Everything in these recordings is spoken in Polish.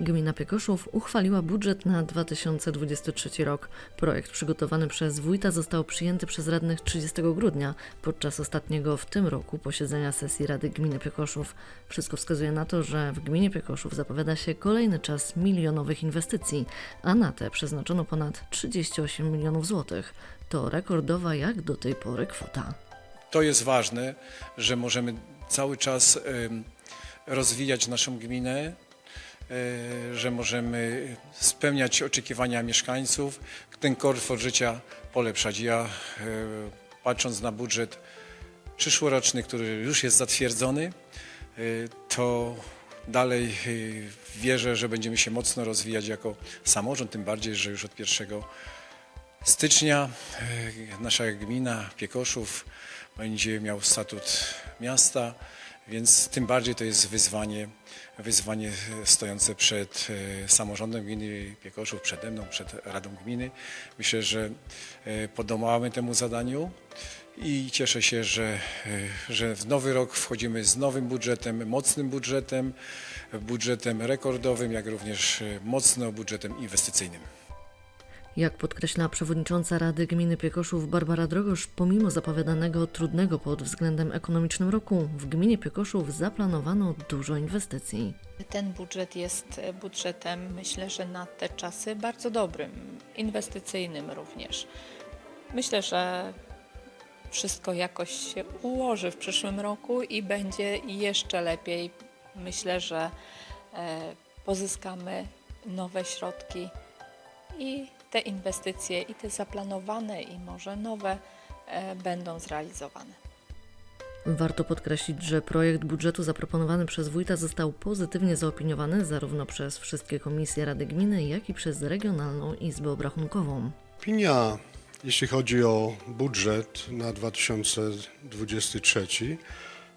Gmina Piekoszów uchwaliła budżet na 2023 rok. Projekt przygotowany przez wójta został przyjęty przez radnych 30 grudnia podczas ostatniego w tym roku posiedzenia sesji Rady Gminy Piekoszów. Wszystko wskazuje na to, że w gminie Piekoszów zapowiada się kolejny czas milionowych inwestycji, a na te przeznaczono ponad 38 milionów złotych. To rekordowa jak do tej pory kwota. To jest ważne, że możemy cały czas rozwijać naszą gminę, że możemy spełniać oczekiwania mieszkańców, ten komfort życia polepszać. Ja e, patrząc na budżet przyszłoroczny, który już jest zatwierdzony, e, to dalej e, wierzę, że będziemy się mocno rozwijać jako samorząd, tym bardziej, że już od 1 stycznia e, nasza gmina Piekoszów będzie miał statut miasta, więc tym bardziej to jest wyzwanie, wyzwanie e, stojące przed e, samorządem gminy Piekoszów, przede mną, przed Radą Gminy. Myślę, że e, podołamy temu zadaniu i cieszę się, że, że w nowy rok wchodzimy z nowym budżetem, mocnym budżetem, budżetem rekordowym, jak również mocno budżetem inwestycyjnym. Jak podkreśla przewodnicząca Rady Gminy Piekoszów Barbara Drogosz, pomimo zapowiadanego trudnego pod względem ekonomicznym roku, w gminie Piekoszów zaplanowano dużo inwestycji. Ten budżet jest budżetem, myślę, że na te czasy bardzo dobrym, inwestycyjnym również. Myślę, że wszystko jakoś się ułoży w przyszłym roku i będzie jeszcze lepiej. Myślę, że e, pozyskamy nowe środki i te inwestycje, i te zaplanowane, i może nowe, e, będą zrealizowane. Warto podkreślić, że projekt budżetu zaproponowany przez wójta został pozytywnie zaopiniowany zarówno przez wszystkie komisje Rady Gminy, jak i przez Regionalną Izbę Obrachunkową. Opinia, jeśli chodzi o budżet na 2023,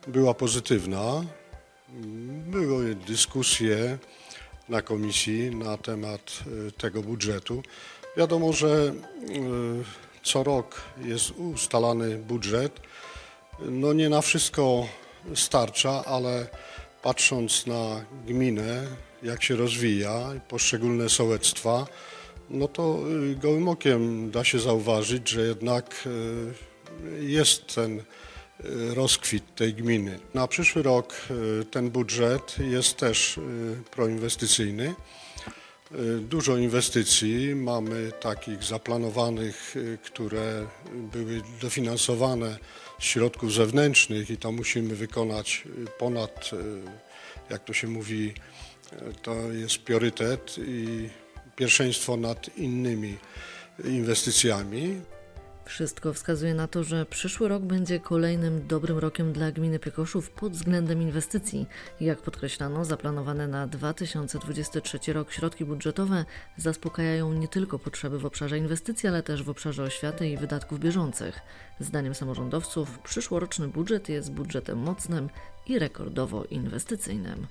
była pozytywna. Były dyskusje na komisji na temat e, tego budżetu. Wiadomo, że e, co rok jest ustalany budżet. No nie na wszystko starcza, ale patrząc na gminę, jak się rozwija, poszczególne sołectwa, no to y, gołym okiem da się zauważyć, że jednak y, jest ten rozkwit tej gminy. Na przyszły rok ten budżet jest też proinwestycyjny. Y, Dużo inwestycji mamy takich zaplanowanych, y, które były dofinansowane z środków zewnętrznych i to musimy wykonać y, ponad, jak to się mówi, to jest priorytet i pierwszeństwo nad innymi inwestycjami. Wszystko wskazuje na to, że przyszły rok będzie kolejnym dobrym rokiem dla gminy Piekoszów pod względem inwestycji. Jak podkreślano, zaplanowane na 2023 rok środki budżetowe zaspokajają nie tylko potrzeby w obszarze inwestycji, ale też w obszarze oświaty i wydatków bieżących. Zdaniem samorządowców przyszłoroczny budżet jest budżetem mocnym i rekordowo inwestycyjnym.